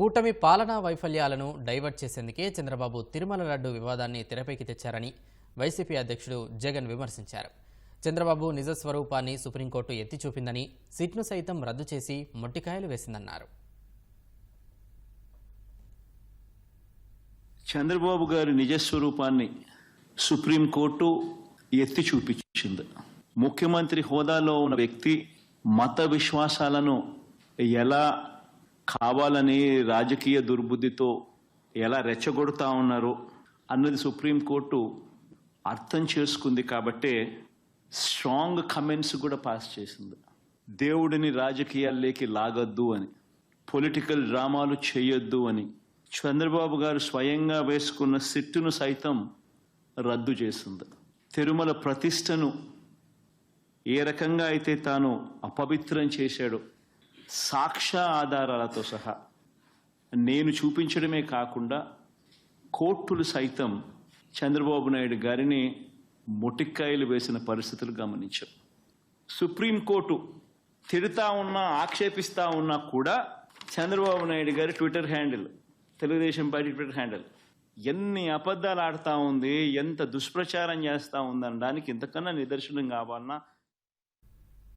కూటమి పాలనా వైఫల్యాలను డైవర్ట్ చేసేందుకే చంద్రబాబు తిరుమల లడ్డు వివాదాన్ని తెరపైకి తెచ్చారని వైసీపీ అధ్యక్షుడు జగన్ విమర్శించారు. చంద్రబాబు నిజ స్వరూపాన్ని సుప్రీంకోర్టు ఎత్తి చూపిందని సిట్ను సైతం రద్దు చేసి మొట్టికాయలు వేసిందన్నారు. చంద్రబాబు గారి నిజస్వరూపాన్ని సుప్రీంకోర్టు ఎత్తి చూపించింది ముఖ్యమంత్రి హోదాలో ఉన్న వ్యక్తి మత విశ్వాసాలను ఎలా కావాలని రాజకీయ దుర్బుద్ధితో ఎలా రెచ్చగొడతా ఉన్నారో అన్నది సుప్రీంకోర్టు అర్థం చేసుకుంది కాబట్టే స్ట్రాంగ్ కమెంట్స్ కూడా పాస్ చేసింది. దేవుడిని రాజకీయాల్లోకి లాగొద్దు అని పొలిటికల్ డ్రామాలు చేయొద్దు అని చంద్రబాబు గారు స్వయంగా వేసుకున్న సిట్టును సైతం రద్దు చేసింది. తిరుమల ప్రతిష్టను ఏ రకంగా అయితే తాను అపవిత్రం చేశాడో సాక్ష్య ఆధారాలతో సహా నేను చూపించడమే కాకుండా కోర్టులు సైతం చంద్రబాబు నాయుడు గారిని మొటిక్కాయలు వేసిన పరిస్థితులు గమనించాం. సుప్రీంకోర్టు తిడతా ఉన్నా ఆక్షేపిస్తా ఉన్నా కూడా చంద్రబాబు నాయుడు గారి Twitter handle Telugu Desam party Twitter handle ఎన్ని అబద్ధాలు ఆడుతూ ఉంది ఎంత దుష్ప్రచారం చేస్తూ ఉందనడానికి ఇంతకన్నా నిదర్శనం కావాలన్నా